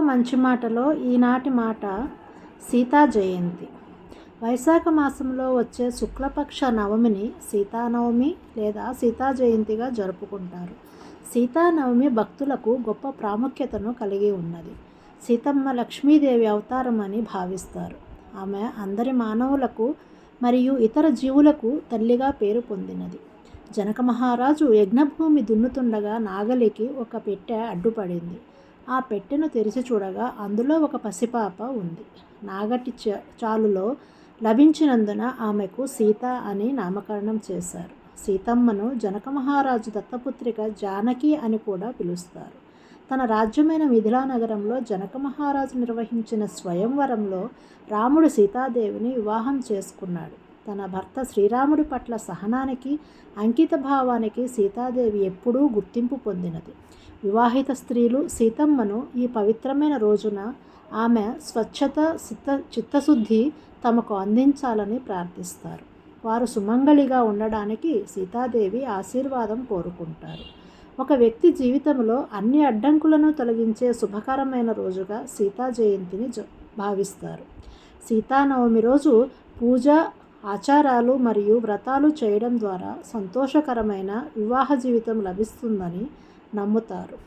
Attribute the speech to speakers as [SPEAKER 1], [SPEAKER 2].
[SPEAKER 1] మంచి మాటలో ఈనాటి మాట సీతా జయంతి. వైశాఖ మాసంలో వచ్చే శుక్లపక్ష నవమిని సీతానవమి లేదా సీతా జయంతిగా జరుపుకుంటారు. సీతానవమి భక్తులకు గొప్ప ప్రాముఖ్యతను కలిగి ఉన్నది. సీతమ్మ లక్ష్మీదేవి అవతారం అని భావిస్తారు. ఆమె అందరి మానవులకు మరియు ఇతర జీవులకు తల్లిగా పేరు పొందినది. జనక మహారాజు యజ్ఞభూమి దున్నుతుండగా నాగలికి ఒక పెట్టె అడ్డుపడింది. ఆ పెట్టెను తెరిచి చూడగా అందులో ఒక పసిపాప ఉంది. నాగటి చాలులో లభించినందున ఆమెకు సీత అని నామకరణం చేశారు. సీతమ్మను జనక మహారాజు దత్తపుత్రిక జానకి అని కూడా పిలుస్తారు. తన రాజ్యమైన మిథిలా నగరంలో జనక మహారాజు నిర్వహించిన స్వయంవరంలో రాముడు సీతాదేవిని వివాహం చేసుకున్నాడు. తన భర్త శ్రీరాముడి పట్ల సహనానికి అంకిత భావానికి సీతాదేవి ఎప్పుడూ గుర్తింపు పొందినది. వివాహిత స్త్రీలు సీతమ్మను ఈ పవిత్రమైన రోజున ఆమె స్వచ్ఛత చిత్త చిత్తశుద్ధి తమకు అందించాలని ప్రార్థిస్తారు. వారు సుమంగళిగా ఉండడానికి సీతాదేవి ఆశీర్వాదం కోరుకుంటారు. ఒక వ్యక్తి జీవితంలో అన్ని అడ్డంకులను తొలగించే శుభకరమైన రోజుగా సీతా జయంతిని భావిస్తారు. సీతానవమి రోజు పూజ ఆచారాలు మరియు వ్రతాలు చేయడం ద్వారా సంతోషకరమైన వివాహ జీవితం లభిస్తుందని నమ్ముతారు.